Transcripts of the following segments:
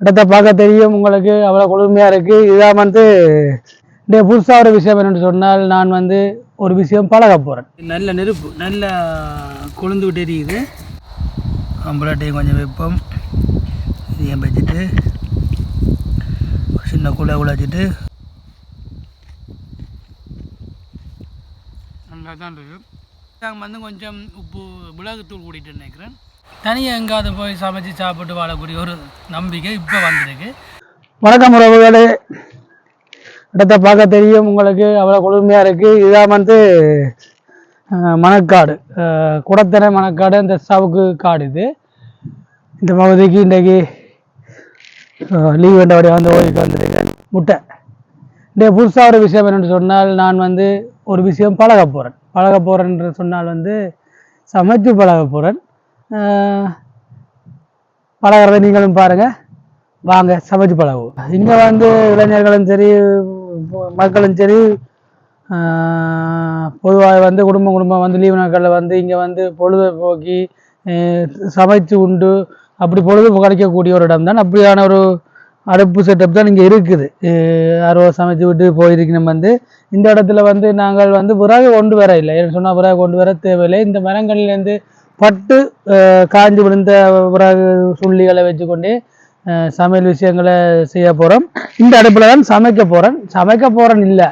இடத்த பார்க்க தெரியும். உங்களுக்கு அவ்வளோ குளுமையாக இருக்குது இதான் வந்து இந்த புதுசாக ஒரு விஷயம் என்னென்னு சொன்னால் நான் வந்து ஒரு விஷயம் பழக போகிறேன் நல்ல நெருப்பு நல்ல கொழுந்து விட்டு எரியுது அம்பலாட்டையும் கொஞ்சம் வைப்போம். இதையும் வச்சுட்டு ஒரு சின்ன குழா குழாச்சிட்டு நல்லா தான் இருக்கு. நாங்கள் வந்து கொஞ்சம் உப்பு மிளகுத்தூள் கூட்டிகிட்டு நினைக்கிறேன். தனியாக எங்காவது போய் சமைச்சு சாப்பிட்டு வாழக்கூடிய ஒரு நம்பிக்கை இப்போ வந்திருக்கு. வணக்கம் உறவுகளே. இடத்த பார்க்க தெரியும் உங்களுக்கு. அவ்வளோ குளுமையாக இருக்குது இதுதான் வந்து மணக்காடு. குடத்தனை மணக்காடு இந்த சவுக்கு காடு இது. இந்த பகுதிக்கு இன்றைக்கு லீவ் வேண்டபடி வந்து ஓய்வுக்கு வந்திருக்கேன் முட்டை. இந்த புதுசாக ஒரு விஷயம் என்னென்னு சொன்னால் நான் வந்து ஒரு விஷயம் பழக போகிறேன் பழக போகிறேன்னு சொன்னால் வந்து சமைச்சு பழக போகிறேன் பழகிறத நீங்களும் பாருங்கள் வாங்க சமைச்சு பழகுவோம். இங்கே வந்து இளைஞர்களும் சரி மக்களும் சரி பொதுவாக வந்து குடும்பம் குடும்பம் வந்து லீவு நாட்களில் வந்து இங்கே வந்து பொழுதுபோக்கி போக்கி சமைச்சு உண்டு. அப்படி பொழுது கிடைக்கக்கூடிய ஒரு இடம் தான் அப்படியான ஒரு அடுப்பு செட்டப் தான் இங்கே இருக்குது. யாரோ சமைச்சு விட்டு போயிருக்கணும் வந்து. இந்த இடத்துல வந்து நாங்கள் வந்து விறகு கொண்டு வர இல்லை சொன்னால் விறகு கொண்டு வர தேவையில்லை. இந்த மரங்கள்லேருந்து பட்டு காஞ்சி விழுந்த பிறகு சுள்ளிகளை வச்சுக்கொண்டு சமையல் விஷயங்களை செய்ய போகிறோம் இந்த அடுப்பில் தான் சமைக்க போகிறேன் சமைக்க போகிறேன் இல்லை.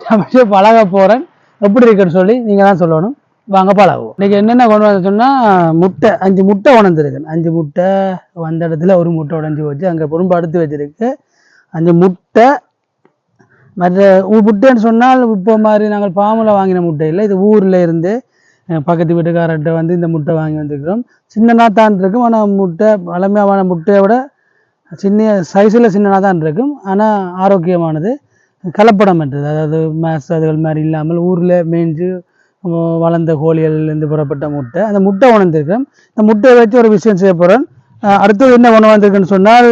சமைச்சு பழக போகிறேன் எப்படி இருக்குன்னு சொல்லி நீங்கள் தான் சொல்லணும். வாங்க பழகுவோம். இன்றைக்கி என்னென்ன கொண்டு வந்து சொன்னால் முட்டை அஞ்சு முட்டை உணர்ந்துருக்கேன் அஞ்சு முட்டை வந்த இடத்துல ஒரு முட்டை உடஞ்சி வச்சு அங்கே பொறும்பு அடுத்து வச்சிருக்கு. அஞ்சு முட்டை. மற்ற முட்டைன்னு சொன்னால் இப்போ மாதிரி நாங்கள் பாமில் வாங்கின முட்டை இல்லை. இது ஊரில் இருந்து பக்கத்து வீட்டுக்காரர்கிட்ட வந்து இந்த முட்டை வாங்கி வந்திருக்கிறோம். சின்னனாக தான் இருக்கும். ஆனால் முட்டை பழமையான முட்டையை விட சின்ன சைஸில் சின்னனாக தான் இருக்கும். ஆனால் ஆரோக்கியமானது கலப்படம் என்றது அதாவது மேஸ் அதுகள் மாதிரி இல்லாமல் ஊரில் மேய்ஞ்சு வளர்ந்த கோழிகள்லேருந்து புறப்பட்ட முட்டை. அந்த முட்டை உணர்ந்திருக்கிறோம். இந்த முட்டையை வச்சு ஒரு விஷயம் செய்ய போகிறேன் அடுத்தது என்ன கொண்டு வந்திருக்குன்னு சொன்னால்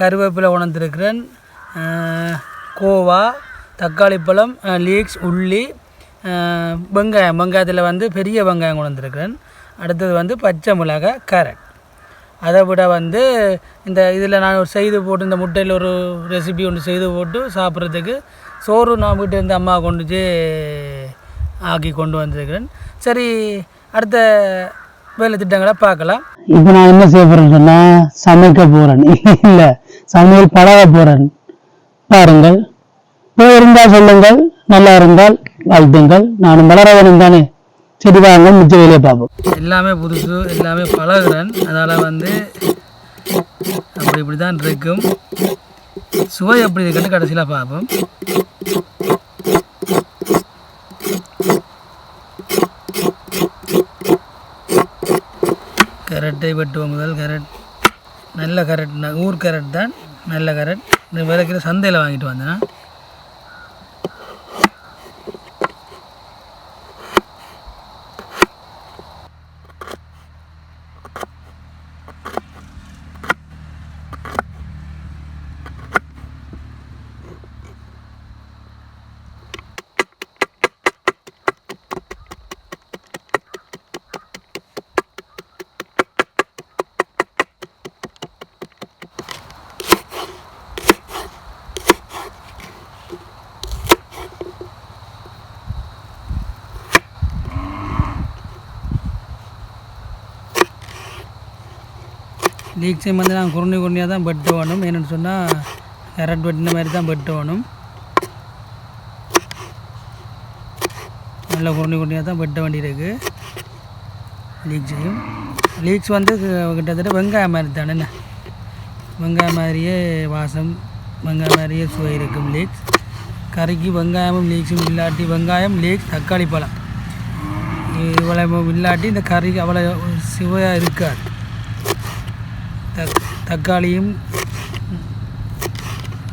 கருவேப்பிலை உணர்ந்திருக்கிறேன். கோவா தக்காளி பழம் லீக்ஸ் உள்ளி வெங்காயம் வெங்காயத்தில் வந்து பெரிய வெங்காயம் கொண்டு வந்திருக்கிறேன். அடுத்தது வந்து பச்சை மிளகாய் கேரட். அதை விட வந்து இந்த இதில் நான் ஒரு செய்து போட்டு இந்த முட்டையில் ஒரு ரெசிபி ஒன்று செய்து போட்டு சாப்பிட்றதுக்கு சோறு நான் வீட்டு இருந்து அம்மா கொண்டு ஆக்கி கொண்டு வந்திருக்கிறேன். சரி அடுத்த வேலை திட்டங்களை பார்க்கலாம். இப்போ நான் என்ன செய்ய போகிறேன்னா சமைக்க போகிறேன் இல்லை சமையல் பழக போகிறேன் பாருங்கள். பிழை இருந்தால் சொல்லுங்கள் நல்லா இருந்தால் வாழ்த்துங்கள். நானும் வளர தானே. சரி வாங்க மிச்ச வேலையை பார்ப்போம். எல்லாமே புதுசு எல்லாமே பழகுறேன். அதனால் வந்து அப்படி இப்படி தான் இருக்கும். சுவை எப்படி இருக்குன்னு கடைசியில் பார்ப்போம். கரட்டை வெட்டுவோம் முதல் கரட். நல்ல கேரட் ஊர் கரட் தான் நல்ல கரட். இந்த விலைக்கிற சந்தையில் வாங்கிட்டு வந்தேன். லீக்ஸையும் வந்து நாங்கள் குருணி குருணியாக தான் பெட் வேணும் என்னென்னு சொன்னால் கேரட் வெட்டின மாதிரி தான் பெட் வேணும் நல்ல குருணி குருணியாக தான் வெட்ட வேண்டியிருக்கு. லீக்ஸையும் லீக்ஸ் வந்து கிட்டத்தட்ட வெங்காயம் மாதிரி தானே என்ன? வெங்காயம் மாதிரியே வாசம் வெங்காயம் மாதிரியே சுவை இருக்கும் லீக்ஸ் கறிக்கு வெங்காயமும் லீக்ஸும் இல்லாட்டி வெங்காயம் லீக்ஸ் தக்காளி பழம். இவ்வளவு இல்லாட்டி இந்த கறிக்கு அவ்வளோ சுவையாக இருக்காது. தக்காளியும்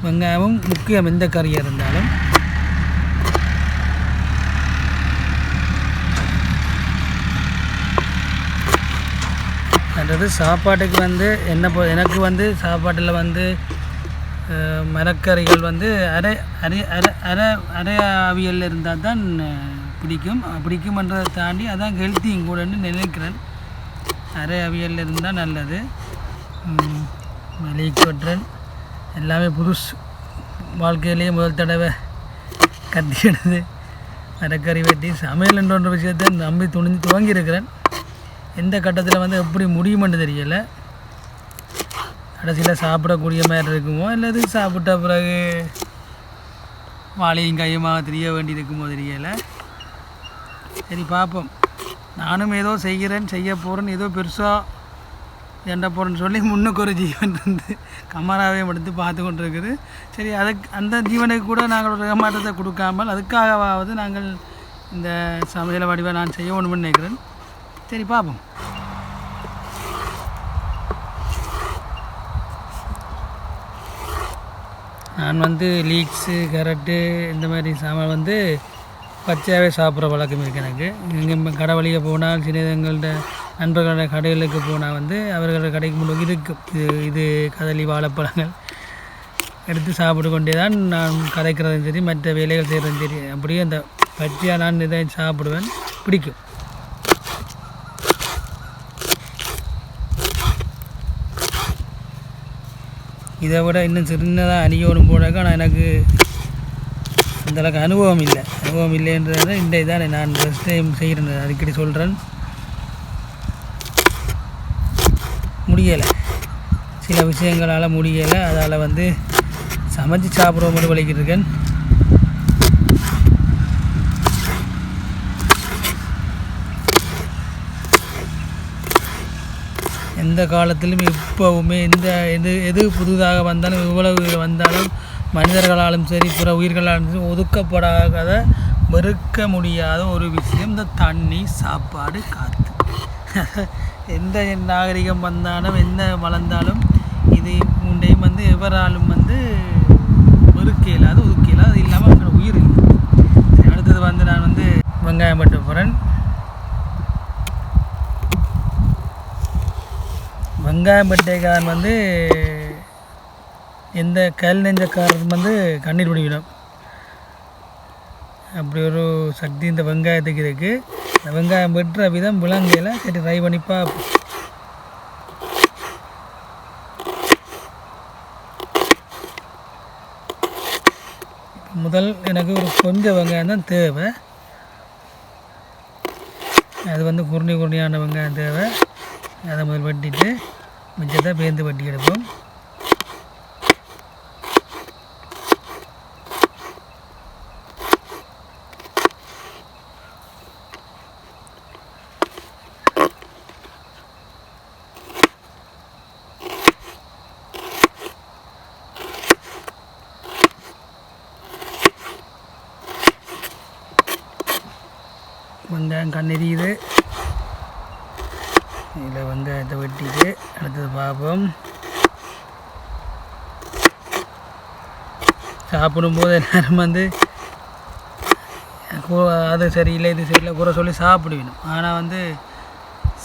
வெங்காயமும் முக்கியம் எந்த கறியாக இருந்தாலும். அதாவது சாப்பாட்டுக்கு வந்து என்ன எனக்கு வந்து சாப்பாட்டில் வந்து மரக்கறிகள் வந்து அரை அரை அரை அரை அரை அவியல் இருந்தால் தான் பிடிக்கும். பிடிக்கும்ன்றதை தாண்டி அதான் ஹெல்த்தியும் கூடன்னு நினைக்கிறேன். அரை அவியல் இருந்தால் நல்லது. ம், எல்லாமே புதுசு. வாழ்க்கையிலேயே முதல் தடவை கத்தி எடுத்து மரக்கறி வெட்டி சமையல்ன்ற விஷயத்தை நம்பி துணிஞ்சு துவங்கியிருக்கிறேன். எந்த கட்டத்தில் வந்து எப்படி முடியுமென்று தெரியலை. கடைசியில் சாப்பிடக்கூடிய மாதிரி இருக்குமோ அல்லது சாப்பிட்ட பிறகு வாழையும் கையுமாக தெரிய வேண்டி இருக்குமோ தெரியலை. சரி பார்ப்போம். நானும் ஏதோ செய்கிறேன் செய்ய போகிறேன் ஏதோ பெருசாக என்ன போகிறேன்னு சொல்லி முன்னுக்கு ஒரு ஜீவன் வந்து கமராவே எடுத்து பார்த்து கொண்டு இருக்குது சரி அதுக்கு அந்த ஜீவனுக்கு கூட நாங்கள் ஒரு ஏமாற்றத்தை கொடுக்காமல் அதுக்காகவாவது நாங்கள் இந்த சமையல் வடிவை நான் செய்ய ஒன்று நினைக்கிறேன். சரி பார்ப்போம். நான் வந்து லீக்ஸு கரட்டு இந்த மாதிரி சாமான் வந்து பச்சையாகவே சாப்பிட்ற வழக்கம் இருக்குது எனக்கு. இங்கே கடை வழியே போனால் சில நண்பர்களோட கடைகளுக்கு போனால் வந்து அவர்களோட கடைக்கு முன் இருக்கும். இது இது கதலி வாழைப்பழங்கள் எடுத்து சாப்பிட்டு கொண்டே தான் நான் கதைக்கிறதும் சரி மற்ற வேலைகள் செய்கிறதும் சரி அப்படியே அந்த பச்சையாக நான் இதை சாப்பிடுவேன். பிடிக்கும். இதை விட இன்னும் சின்னதாக அணியணும் போனாக்கா நான் எனக்கு அந்தளவுக்கு அனுபவம் இல்லை. அனுபவம் இல்லைன்றதை இந்த இதானே நான் ஃபஸ்ட் டைம் செய்கிறேன் அடிக்கடி சொல்கிறேன் முடியலை. சில விஷயங்களால் முடியலை. அதால் வந்து சமைச்சு சாப்பிடுவோம் மட்டும் வலிக்கிட்டு இருக்கேன் எந்த காலத்திலும் எப்பவுமே எந்த எது எது புதுதாக வந்தாலும் எவ்வளவு வந்தாலும் மனிதர்களாலும் சரி பிற உயிர்களாலும் சரி ஒதுக்கப்படாத மறுக்க முடியாத ஒரு விஷயம் இந்த தண்ணி சாப்பாடு காற்று எந்த நாகரிகம் வந்தாலும் என்ன வளர்ந்தாலும் இது மூண்டையும் வந்து எவராலும் வந்து மறுக்க இல்லாத ஒதுக்க இல்லாத அது இல்லாமல் அங்கே உயிர் இல்லை. அடுத்தது வந்து நான் வந்து வெங்காயம் பட்டு போகிறேன் வெங்காயம் பட்டைக்காரன் வந்து எந்த கல் நெஞ்சக்காரன் வந்து கண்ணீர் பிடிக்கணும். அப்படி ஒரு சக்தி இந்த வெங்காயத்துக்கு இருக்குது இந்த வெங்காயம் வெட்டுற விதம் விலங்கையில் சரி ட்ரை பண்ணி பார்ப்போம். முதல் எனக்கு ஒரு கொஞ்சம் வெங்காயம் தான் தேவை. அது வந்து குருணி குருணியான வெங்காயம் தேவை. அதை முதல் வெட்டிட்டு மிச்சத்தை பேருந்து வெட்டி எடுப்போம். கண் எரியுது இதில் வெங்காயத்தை வெட்டிட்டு அடுத்தது பார்ப்போம். சாப்பிடும்போது எல்லாரும் வந்து அது சரியில்லை இது சரியில்லை குறை சொல்லி சாப்பிடுவேணும் ஆனால் வந்து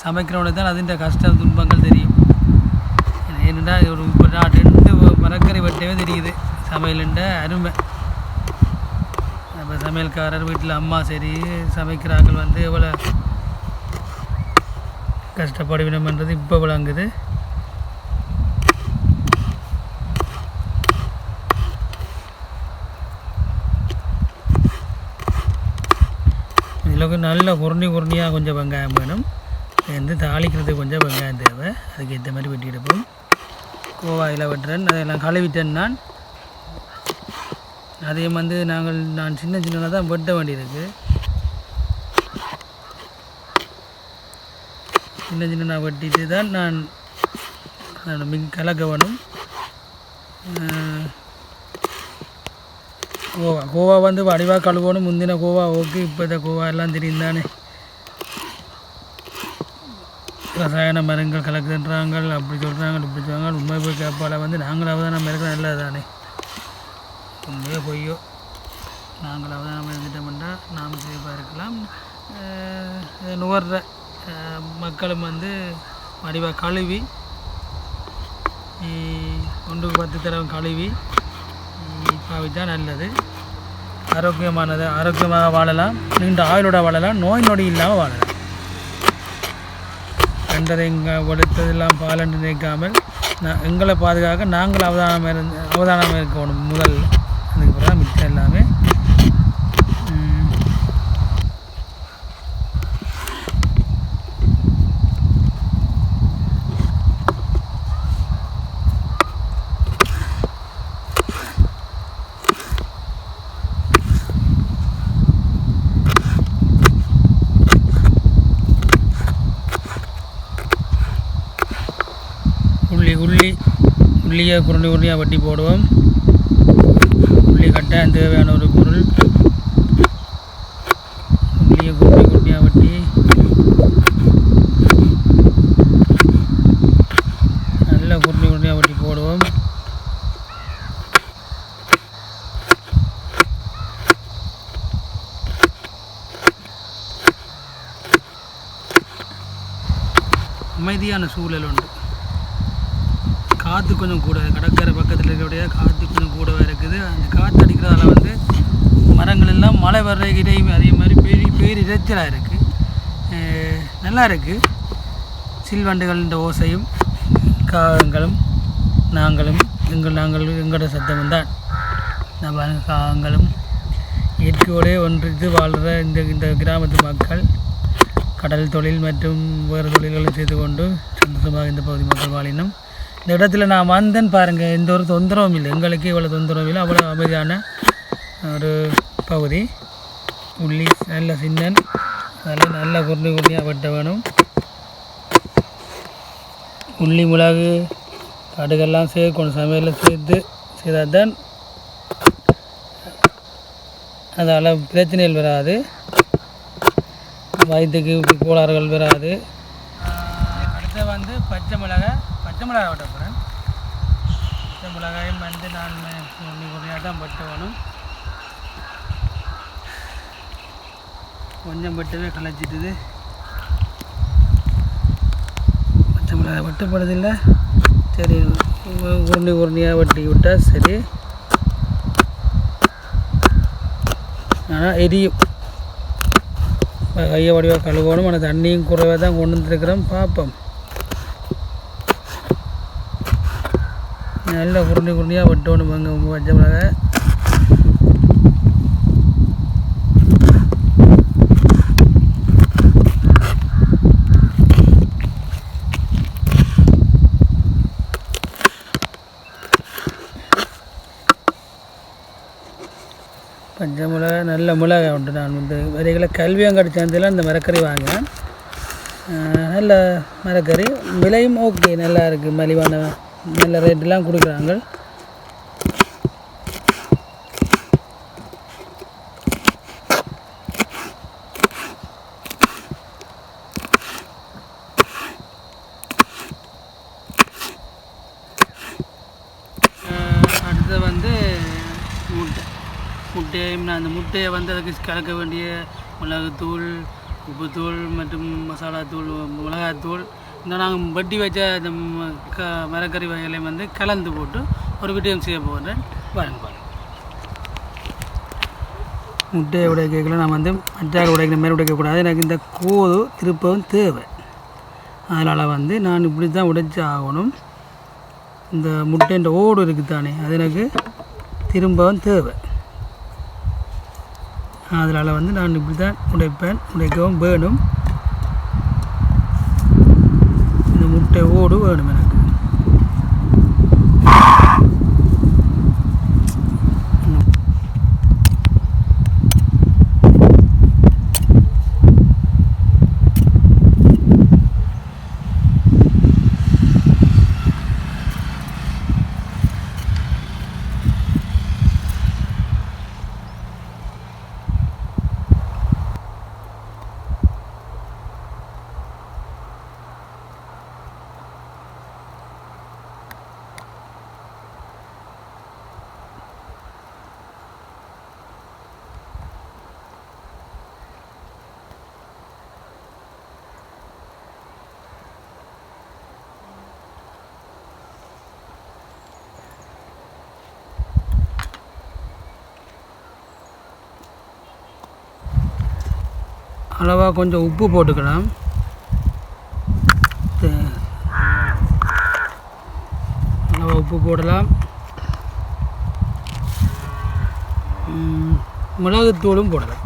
சமைக்கிறவனுக்கு தான் அதுன்ற கஷ்டம் துன்பங்கள் தெரியும். ஏன்னா ஒரு இப்போ நான் ரெண்டு மரக்கறி வெட்டவே தெரியுது சமையலுன்ற அருமை. சமையல்காரர் வீட்டில் அம்மா சரி சமைக்கிறார்கள் வந்து எவ்வளோ கஷ்டப்படுவினோம்ன்றது இப்போ விளங்குது. இதில் நல்ல உருணி உருணியாக கொஞ்சம் வெங்காயம் வேணும். வந்து தாளிக்கிறதுக்கு கொஞ்சம் வெங்காயம் தேவை. அதுக்கு ஏற்ற மாதிரி வெட்டி எடுப்போம் கோவாயில் வெட்டுறேன். அதெல்லாம் கழுவிட்டேன் நான். அதையும் வந்து நாங்கள் நான் சின்ன சின்னதாக தான் வெட்ட வேண்டியிருக்கு. சின்ன சின்ன நான் வெட்டிட்டு தான் நான் நான் மிக் கலக்க வேணும். கோவா கோவா வந்து வடிவாக கழுவணும். முந்தின கோவா ஓகே இப்போ இந்த கோவா எல்லாம் தெரியும் தானே ரசாயன மரங்கள் கலக்குன்றாங்க அப்படி சொல்கிறாங்க இப்படி சொல்கிறாங்க உண்மை போய் கேட்பால வந்து நாங்களாவது தான் நம்ம இருக்கிற நல்லது தானே உண்மையோ பொய்யோ. நாங்களாவது நம்ம இருந்துட்டோம்னா நாம் சேஃபாக இருக்கலாம் இதை நுகர்ற மக்களும் வந்து வடிவாக கழுவி இ- ஒன்றுக்கு பத்து தடவை கழுவி பாவித்தா நல்லது. ஆரோக்கியமானது ஆரோக்கியமாக வாழலாம். நீண்ட ஆயுளோட வாழலாம். நோய் நொடி இல்லாமல் வாழலாம். கண்டதை இங்கே ஒடுத்ததெல்லாம் பாலன்று நினைக்காமல் நான் எங்களை பாதுகாக்க நாங்கள் அவதானம் இருந்து அவதானம் இருக்கணும் முதல் அதுக்கு தான் மிச்சம் எல்லாமே. உள்ளி உள்ளி. உள்ளியை குருண்டி உருண்டியாக வட்டி போடுவோம். உள்ளி கட்டாயம் தேவையான ஒரு பொருள். உள்ளியை குருணி குட்டியாக வெட்டி. நல்ல குட்டி குட்டியாக வட்டி போடுவோம். அமைதியான சூழல் உண்டு. காற்று கொஞ்சம் கூட கடற்கரை பக்கத்தில் இருக்கக்கூடிய காற்று கொஞ்சம் கூடவே இருக்குது அந்த காற்று அடிக்கிறதால வந்து மரங்கள் எல்லாம் மழை வர்ற இடையும் அதே மாதிரி பெரிய பேர் இறைச்சலாக இருக்குது நல்லா இருக்குது சில்வண்டுகளின் ஓசையும் காகங்களும் நாங்களும் எங்கள் நாங்கள் எங்களோட சத்தமும் தான். நான் காகங்களும் இயற்கையோடே ஒன்றித்து வாழ்கிற இந்த இந்த கிராமத்து மக்கள் கடல் தொழில் மற்றும் வேறு தொழில்களும் செய்து கொண்டு சந்தோஷமாக இந்த பகுதி மக்கள் வாழினோம். இந்த இடத்துல நான் வந்தேன் பாருங்கள் எந்த ஒரு தொந்தரவும் இல்லை. எங்களுக்கு இவ்வளோ தொந்தரவும் இல்லை. அவ்வளோ அமைதியான ஒரு பகுதி. உள்ளி நல்ல சின்னன். அதில் நல்ல குருணி குருணியாக வெட்ட வேணும். உள்ளி மிளகு கடுகெல்லாம் சேர்க்கணும். சமையலில் சேர்த்து செய்தால் தான் அதால் பிரச்சனைகள் வராது. வயிற்றுக்கு கோளாறுகள் வராது. அடுத்து வந்து பச்சை மிளகாய் பச்சை மிளகாய் வெட்ட போகிறேன் பச்சை மிளகாயும் வந்து நான் குருணி குருணியாக தான் வெட்ட வேணும். கொஞ்சம் மட்டுமே களைச்சிட்டுது. மற்றபடி அதை வெட்டப்படுதில்லை சரி உருண்டை உருண்டையாக வெட்டி விட்டால் சரி. ஆனால் எரியும். கையை வடிவாக கழுவணும். ஆனால் தண்ணியும் குறைவாக தான் கொண்டு வந்துருக்கிறோம். பார்ப்போம் நல்ல உருண்டை உருண்டையாக வெட்டணும் அங்கே பச்சை மிளகாய் பச்சை மிளகா உண்டு. நான் வந்து வரைகளை கல்வியங்காடி சேர்ந்ததில் இந்த மரக்கறி வாங்கினேன் நல்ல மரக்கறி. விலையும் ஓகே நல்லா இருக்குது மலிவான நல்ல ரேட்டெலாம் கொடுக்குறாங்க ஆஹ் அடுத்து வந்து முட்டை முட்டையும் நான் அந்த முட்டையை வந்து அதுக்கு கலக்க வேண்டிய மிளகுத்தூள் உப்புத்தூள் மற்றும் மசாலாத்தூள் மிளகாத்தூள். இந்த நாங்கள் வட்டி வச்ச அந்த க மரக்கறி வகைகளையும் வந்து கலந்து போட்டு ஒரு விடயம் செய்ய போகிறேன் பாருங்க பாருங்க முட்டையை உடைக்கல நான் வந்து மற்றார் உடைக்கிற மாதிரி உடைக்கக்கூடாது. எனக்கு இந்த கோது திருப்பவும் தேவை. அதனால் வந்து நான் இப்படி தான் உடைச்சி ஆகணும். இந்த முட்டைன்ற ஓடு இருக்குது தானே அது எனக்கு திரும்பவும் தேவை. அதனால் வந்து நான் இப்படி தான் உடைப்பேன் உடைக்கவும் வேணும். இந்த முட்டை ஓடு வேணும் எனக்கு அளவாக கொஞ்சம் உப்பு போட்டுக்கலாம். அளவாக உப்பு போடலாம். மிளகுத்தூளும் போடலாம்.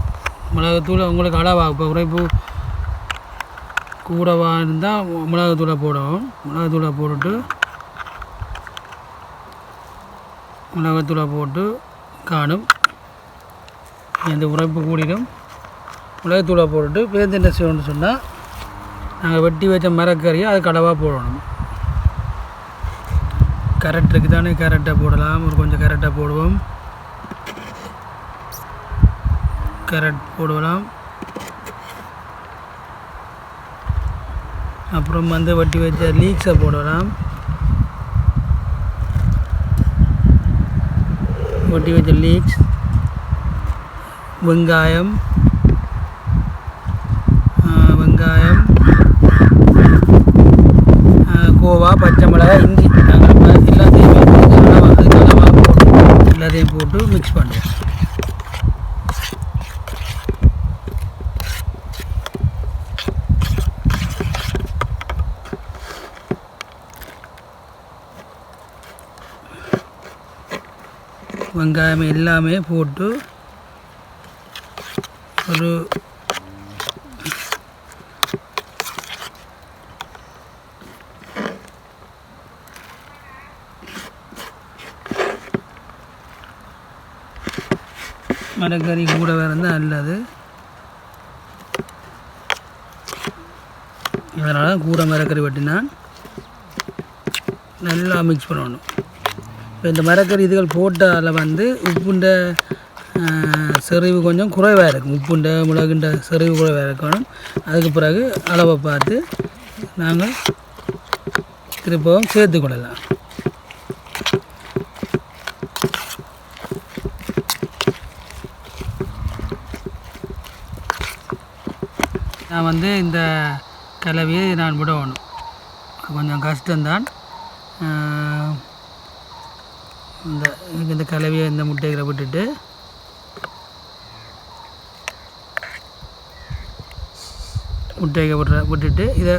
மிளகுத்தூள் உங்களுக்கு அளவாக இப்போ உரைப்பு கூடவா இருந்தால் மிளகுத்தூளை போடவும். மிளகுத்தூளை போட்டுட்டு மிளகுத்தூளை போட்டு காணும். இந்த உரைப்பு கூடிடும். மிளகுத்தூளை போட்டுட்டு பேருந்து என்ன செய்யணும்னு சொன்னால் நாங்கள் வெட்டி வச்ச மரக்கறியை அது கடவாக போடணும். கேரட் இருக்குது தானே கேரட்டை போடலாம். ஒரு கொஞ்சம் கேரட்டை போடுவோம். கேரட் போடலாம். அப்புறம் வந்து வெட்டி வச்ச லீக்ஸை போடலாம். வட்டி வச்ச லீக்ஸ் வெங்காயம் ஆ, வெங்காயம் ஆ, கோவா பச்சை மிளகாய் இஞ்சி நாங்கள் இப்ப எல்லாத்தையும் அளவா அதுக்கு அளவாக போட்டு எல்லாத்தையும் போட்டு மிக்ஸ் பண்ணுவோம் வெங்காயம் எல்லாமே போட்டு ஒரு மரக்கறி கூட வேறு இருந்தால் நல்லது. அதனால் கூட மரக்கறி வெட்டினான் நல்லா மிக்ஸ் பண்ணணும். இப்போ இந்த மரக்கறி இதுகள் போட்டால் வந்து உப்புண்ட செறிவு கொஞ்சம் குறைவாக இருக்கும். உப்புண்ட மிளகுண்ட செறிவு குறைவாக இருக்கணும். அதுக்கு பிறகு அளவை பார்த்து நாங்கள் திருப்பவும் சேர்த்து கொள்ளலாம். நான் வந்து இந்த கலவையை நான் விடணும் கொஞ்சம் கஷ்டம்தான். இந்த இந்த கலவையை இந்த முட்டைகளை விட்டுட்டு. முட்டையை விட்ற விட்டுட்டு இதை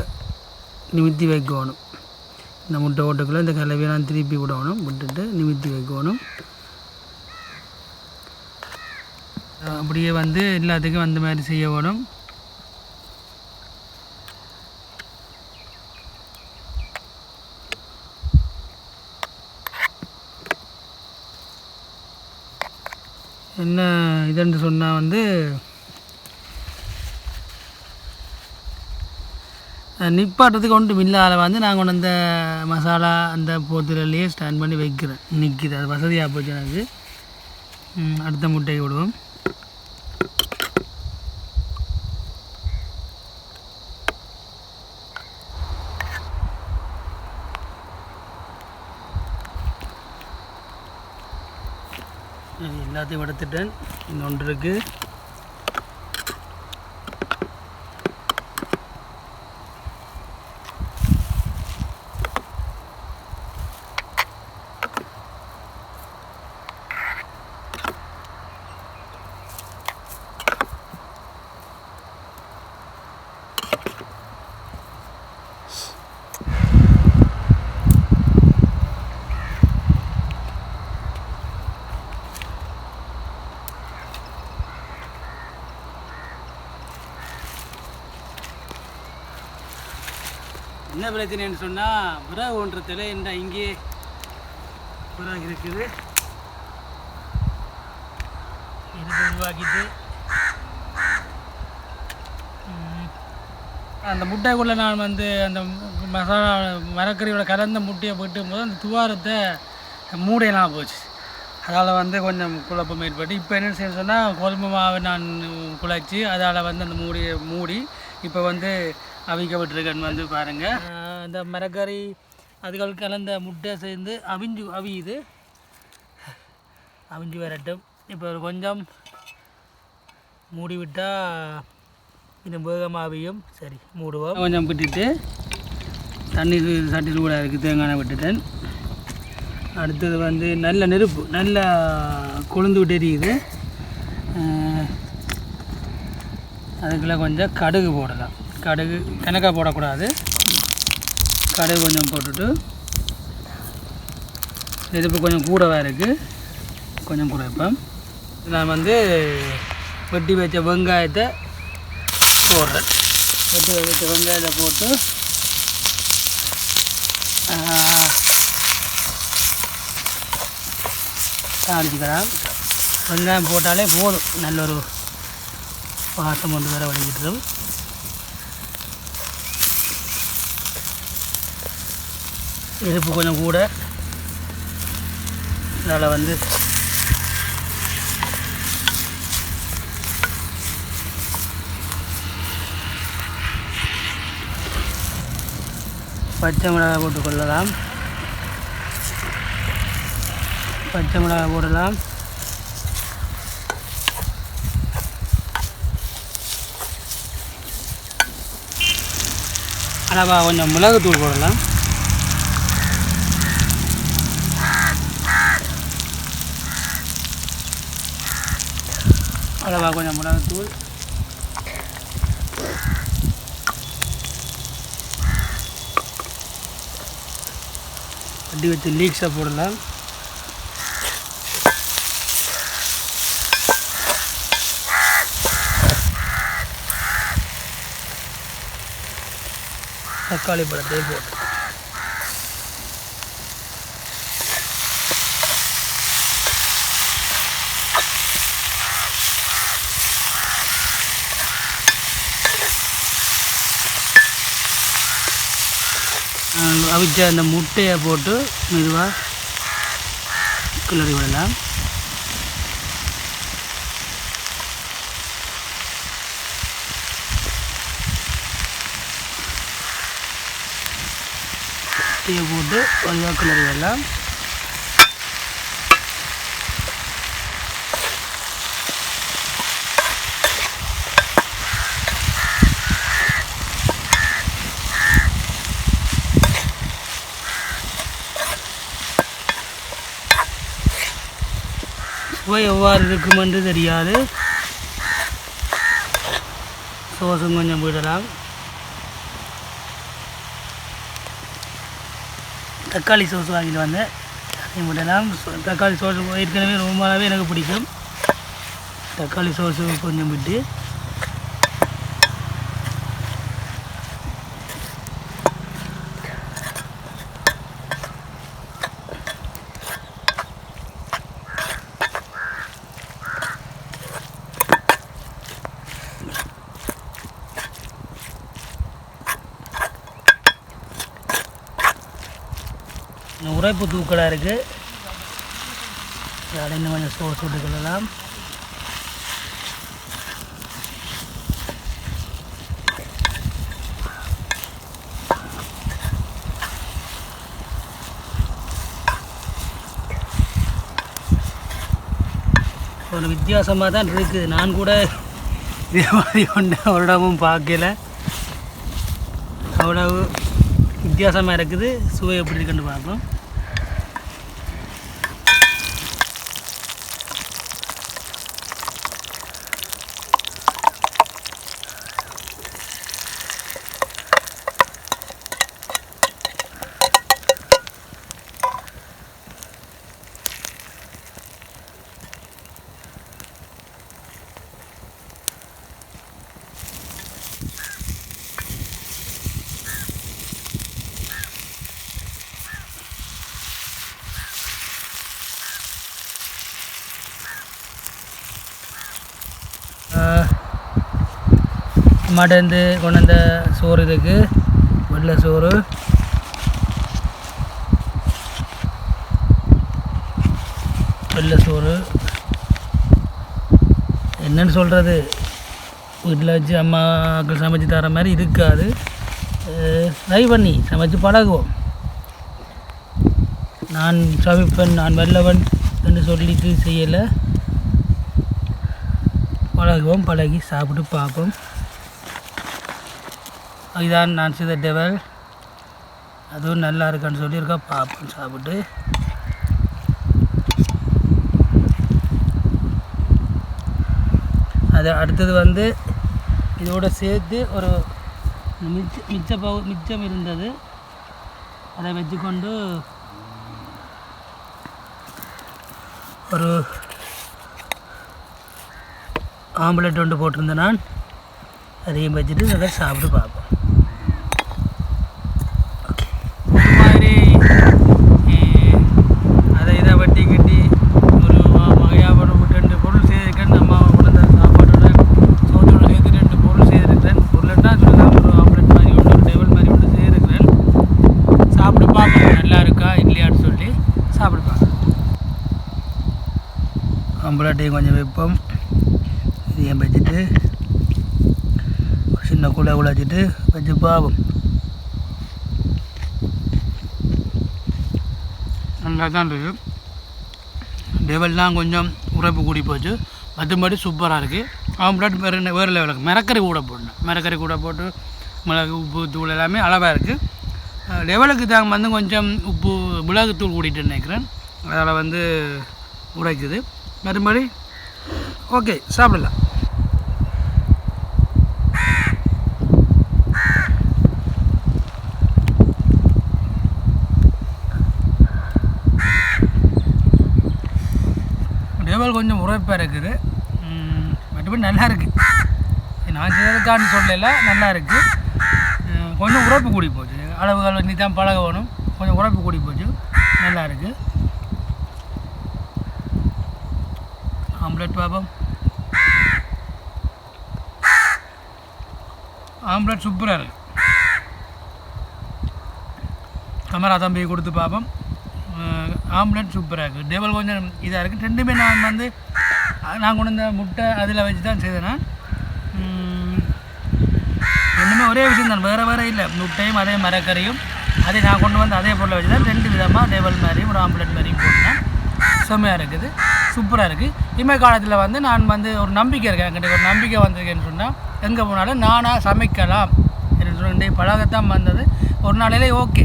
நிமித்தி வைக்கணும் இந்த முட்டை ஓட்டுக்குள்ளே இந்த கலவையை நான் திருப்பி விடணும் விட்டுட்டு நிமித்தி வைக்கணும் அப்படியே வந்து எல்லாத்துக்கும் அந்த மாதிரி செய்ய வேணும் என்ன இதுன்னு சொன்னால் வந்து நிப்பாட்டத்துக்கு நிப்பாட்டுறதுக்கு ஒன்றும் இல்லாத வந்து நான் கொண்டு அந்த மசாலா அந்த போத்துலேயே ஸ்டாண்ட் பண்ணி வைக்கிறேன். நிற்கிது அது வசதியாக போச்சு எனக்கு. அடுத்த முட்டையை விடுவோம் அது எல்லாத்தையும் எடுத்துட்டேன் இன்னொன்று இருக்குது என்ன பிரச்சனைன்னு சொன்னால் விறகு ஒன்றத்தில் இந்த இங்கே விறகு இருக்குது. இது உருவாக்கிட்டு அந்த முட்டைக்குள்ளே நான் வந்து அந்த மசாலா மரக்கறியோட கலந்த முட்டையை போட்டும் போது அந்த துவாரத்தை மூடையெல்லாம் போச்சு. அதால் வந்து கொஞ்சம் குழப்பம் ஏற்பட்டு இப்போ என்ன செய்ய சொன்னால் கோதுமை மாவை நான் குழச்சி அதால் வந்து அந்த மூடியை மூடி இப்போ வந்து அவிக்க விட்டுருக்கேன் வந்து பாருங்கள் அந்த மரக்கறி அதுகள் கலந்த முட்டை சேர்ந்து அவிஞ்சு அவியுது. அவிஞ்சு வரட்டும். இப்போ கொஞ்சம் மூடி விட்டால் இது வேகமாக அவியும். சரி மூடுவோம். கொஞ்சம் விட்டுட்டு தண்ணீர் சட்டில் கூட இருக்குது தேங்காய் விட்டுட்டேன். அடுத்தது வந்து நல்ல நெருப்பு நல்ல கொழுந்து விட்டு எரியுது. அதுக்குள்ளே கொஞ்சம் கடுகு போடலாம். கடுகு கணக்காக போடக்கூடாது. கடுகு கொஞ்சம் போட்டுட்டு நெருப்பு கொஞ்சம் கூடவாக இருக்குது கொஞ்சம் குறைப்பேன் நான் வந்து வெட்டி வச்ச வெங்காயத்தை போடுறேன். வெட்டி வச்ச வெங்காயத்தை போட்டு தாளிச்சுக்கலாம். வெங்காயம் போட்டாலே போதும். நல்ல ஒரு வாசம் வந்து வேறு வழிகிட்டுரும் இருப்பு கொஞ்சம் கூட. இதனால் வந்து பச்சை மிளகாய் போட்டு கொள்ளலாம். பச்சை மிளகாய் போடலாம். நம்ம கொஞ்சம் மிளகுத்தூள் போடலாம். அளவா கொஞ்சம் மிளகுத்தூள். அப்படி வச்சு லீக்ஸாக போடலாம். தக்காளி பழத்தை போட்டு அவிச்ச அந்த முட்டையை போட்டு மெதுவாக கிளறி விடலாம். முட்டையை போட்டு மெதுவாக கிளறி வரலாம் சுவை எவ்வாறு இருக்கும் என்று தெரியாது. சோசம் கொஞ்சம் போயிடலாம். தக்காளி சோஸ் வாங்கிட்டு வந்தேன். அதையும் விடலாம் தக்காளி சோஸ் ஏற்கனவே ரொம்பவே எனக்கு பிடிக்கும். தக்காளி சோஸு கொஞ்சம் விட்டு இன்னும் உரைப்பு தூக்கலாக இருக்குது அதில் இன்னும் கொஞ்சம் சோஸ் விட்டுக்கொள்ளலாம் ஒரு வித்தியாசமாக தான் இருக்குது. நான் கூட இதே மாதிரி ஒன்று வருடமும் பார்க்கல. அவ்வளவு வித்தியாசமாக இருக்குது. சுவை எப்படி இருக்குன்னு பார்ப்போம். அம்மாட்டேருந்து கொண்டு வந்த சோறு இதுக்கு. வெள்ளை சோறு. வெள்ளை சோறு. என்னன்னு சொல்கிறது வீட்டில் வச்சு அம்மாக்கள் சமைச்சு தர மாதிரி இருக்காது. ட்ரை பண்ணி சமைச்சு பழகுவோம். நான் சமைப்பேன் நான் வல்லவன் என்று சொல்லிட்டு செய்யலை. பழகுவோம் பழகி சாப்பிட்டு பார்ப்போம். இதான் நான் செய்த டெவல் அதுவும் நல்லா இருக்கான்னு சொல்லியிருக்கா பார்ப்போம் சாப்பிட்டு. அது அடுத்தது வந்து இதோட சேர்த்து ஒரு மிச்ச மிச்ச பவு மிச்சம் இருந்தது. அதை வச்சுக்கொண்டு ஒரு ஆம்லெட் ஒன்று போட்டிருந்தேன் நான். அதையும் வச்சுட்டு அதை சாப்பிட்டு பார்ப்போம் ஓகே இது மாதிரி eh, அதை இதை வட்டி கட்டி ஒரு வகையாக ஒரு ரெண்டு பொருள் செய்திருக்கேன் நம்ம உணர்ந்த சாப்பாட்டோட சோத்தோட சேர்த்து ரெண்டு பொருள் செய்திருக்கிறேன் பொருள்னா சொல்லலாம் ஒரு ஆம்லெட் மாதிரி ஒன்று ஒரு டேபிள் மாதிரி ஒன்று செய்திருக்கிறேன் சாப்பிட்டு பார்ப்போம் நல்லா இருக்கா இல்லையான்னு சொல்லி சாப்பிட்டு பார்ப்போம் ஆம்பளாட்டையும் கொஞ்சம் வைப்போம். இதையும் வச்சுட்டு சின்ன குழா குழச்சிட்டு வச்சு பாவம் நல்லா தான் இருக்குது லெவல்லாம் கொஞ்சம் உரைப்பு கூடி போச்சு. மற்றபடி சூப்பராக இருக்குது ஆம்லேட் வேறு என்ன- வேறு லெவலுக்கு மிரக்கறி கூட போடணும். மிரக்கறி கூட போட்டு மிளகு உப்பு தூள் எல்லாமே அளவாக இருக்குது லெவலுக்கு தாங்க வந்து கொஞ்சம் உப்பு மிளகுத்தூள் கூட்டிகிட்டு நினைக்கிறேன். அதில் வந்து உரைக்குது. மறுபடி? ஓகே சாப்பிடலாம். டேபிள் கொஞ்சம் உரைப்பாக இருக்குது. மற்றபடி நல்லா இருக்குது நான் செய்யறதுக்கான்னு சொல்லல நல்லா இருக்குது கொஞ்சம் உறப்பு கூடி போச்சு. அளவுகள் நீ தான் பழகணும். கொஞ்சம் உரைப்பு கூடி போச்சு. நல்லா இருக்குது ஆம்லெட் பாபம் ஆம்லெட் சூப்பராக இருக்கு. கமரா தம்பி கொடுத்து பார்ப்போம் ஆம்லெட் சூப்பராக இருக்குது டேபிள் கொஞ்சம் இதாக இருக்குது ரெண்டுமே நான் வந்து நான் கொண்டு வந்த முட்டை அதில் வச்சு தான் செய்தேன். நான் ரெண்டுமே ஒரே விஷயம் தான் வேறு வேறு இல்லை. முட்டையும் அதே மரக்கறியும். அதே நான் கொண்டு வந்து அதே பொருளை வச்சு தான் ரெண்டு விதமாக டேபிள் மாதிரியும் ஒரு ஆம்லெட் மாதிரியும் போட்டேன். செம்மையாக இருக்குது. சூப்பராக இருக்குது இமை காலத்தில் வந்து நான் வந்து ஒரு நம்பிக்கை இருக்கேன். என்கிட்ட ஒரு நம்பிக்கை வந்திருக்கேன்னு சொன்னால் எங்கே போனாலும் நானாக சமைக்கலாம் என்று சொன்ன பழகத்தான் வந்தது. ஒரு நாளையிலே ஓகே.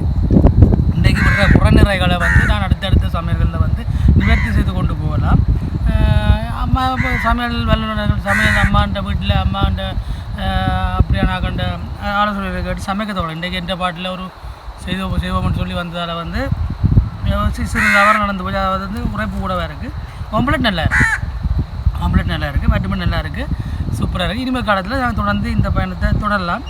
இன்றைக்கு விடுற குறநிறைகளை வந்து நான் அடுத்தடுத்த சமையல்களில் வந்து நிவர்த்தி செய்து கொண்டு போகலாம். அம்மா இப்போ சமையல் வல்லுநர்கள் சமையல் அம்மாண்ட வீட்டில் அம்மாண்ட அஹ் அப்படியான கண்ட ஆலோசனை கேட்டு சமைக்க தோணும். இன்றைக்கு எந்த பாட்டில் ஒரு செய்வோம் செய்வோம்னு சொல்லி வந்ததால் வந்து சிறு தவறு நடந்து போய் அதாவது வந்து உரைப்பு கூடவே இருக்குது ஆம்லெட் நல்லா இருக்குது ஆம்லெட் நல்லா இருக்குது வட்டுமன் நல்லா இருக்குது சூப்பராக இருக்குது இனிமேல் காலத்தில் நாங்கள் தொடர்ந்து இந்த பயணத்தை தொடரலாம்.